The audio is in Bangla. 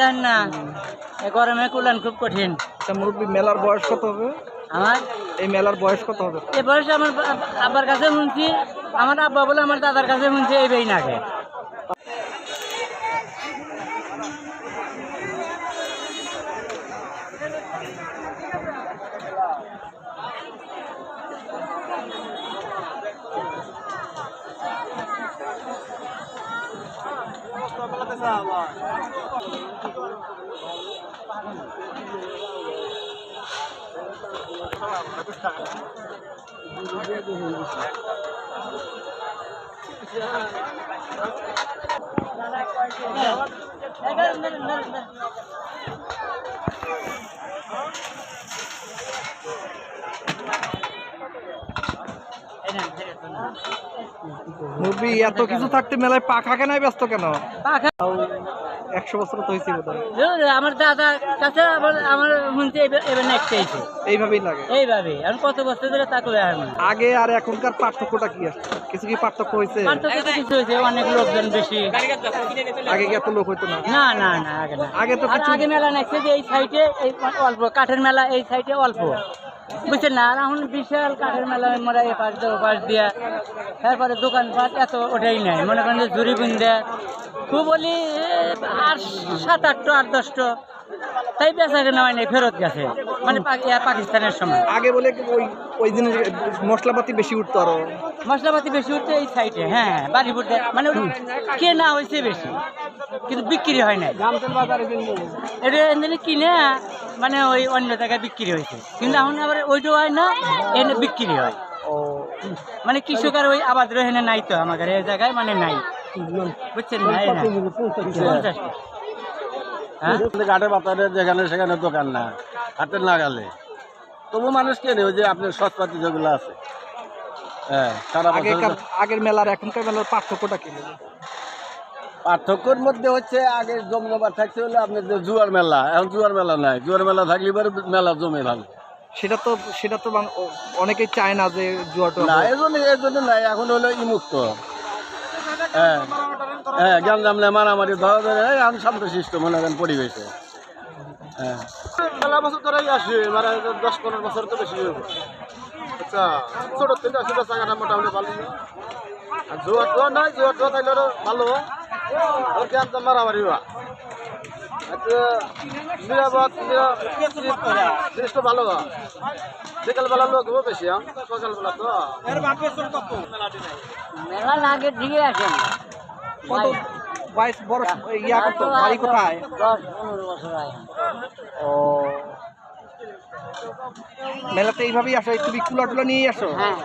দেন না। এ গরমে কুলান খুব কঠিন। মুরব্বী মেলার বয়স কত হবে? আমার? এই মেলার বয়স কত হবে? এ বয়স আমার আব্বার কাছে শুনছি। আমার আব্বা বলে আমার দাদার কাছে শুনছি এই বেই নাকে। এত কিছু থাকতে মেলায় পাখা কেনায় ব্যস্ত কেন? পাখা একশো বছর তো হয়েছে বোধ আমার দাদার কাছে আমার শুনছি এবার নেক্সট এইছে এইভাবেই লাগে। এইভাবে কত বছর ধরে তা করে আগে আর এখনকার পার্থক্যটা কি আছে? কিছু কি পার্থক্য হয়েছে? পার্থক্য তো কিছু হয়েছে অনেক লোকজন বেশি। আগে কি এত লোক হইতো না? না না না আগে না। আগে তো আগে মেলা নাকছে যে এই সাইডে এই অল্প কাঠের মেলা এই সাইডে অল্প। বুঝছেন না আর এখন বিশাল কাঠের মেলা মোরা এ পাশ দিয়ে ও পাশ দিয়া তারপরে দোকানপাট এত ওটাই নাই মনে করেন যে ঝুড়ি বুন্দা খুব বলি আর সাত আটটা আট দশটা। তাই বেচা কেনা হয় নাই ফেরত গেছে। মানে পাকিস্তানের সময়। আগে বলে কি ওই ওই জিনিস মশলাপাতি বেশি উঠতো আরও? মশলাপাতি বেশি উঠছে এই সাইডে হ্যাঁ বাড়ি ফুটে মানে কেনা হয়েছে বেশি কিন্তু বিক্রি হয় না এটা কিনে মানে ওই অন্য জায়গায় বিক্রি হয়েছে। কিন্তু এখন আবার ওইটাও হয় না এনে বিক্রি হয়। ও। মানে কৃষকের ওই আবাদ এখানে নাই তো আমাদের এই জায়গায় মানে নাই। বুঝছেন নাই। হ্যাঁ? বাতারে যেখানে সেখানে দোকান না হাতের নাগালে তবু মানুষ কেনে ওই যে আপনার সৎপাতি যেগুলো আছে। হ্যাঁ সারা আগের মেলার এখনকার মেলার পার্থক্যটা কি? পার্থক্যর মধ্যে হচ্ছে আগে জমজমাট থাকছে হলে আপনার যে জুয়ার মেলা এখন জুয়ার মেলা নাই। জুয়ার মেলা থাকলে এবার মেলা জমে ভালো সেটা তো সেটা তো অনেকেই চায় না যে জুয়াটা না এই জন্য নাই এখন হলো ইমুক্ত। হ্যাঁ হ্যাঁ গ্যাঞ্জাম নেই মারামারি ধরা ধরে এখন শান্তশিষ্ট মনে করেন পরিবেশে। হ্যাঁ। মেলা বছর ধরেই আসে মানে দশ পনেরো বছর তো বেশি আচ্ছা থেকে আসে মোটামুটি ভালো। আর জোয়ার টোয়া নাই জোয়ার টোয়া থাকলে ভালো। আর গ্যাঞ্জাম মারামারি বা নিরাপদ জিনিসটা ভালো বিকালবেলা লোক হবে বেশি? সকালবেলা তো মেলা লাগে দিয়ে আসেন কত বাইশ বড় ইয়া কত বাড়ি কোথায় দশ পনেরো বছর আগে ও মেলাতে এইভাবেই আসো তুমি কুলা টুলা নিয়েই আসো হ্যাঁ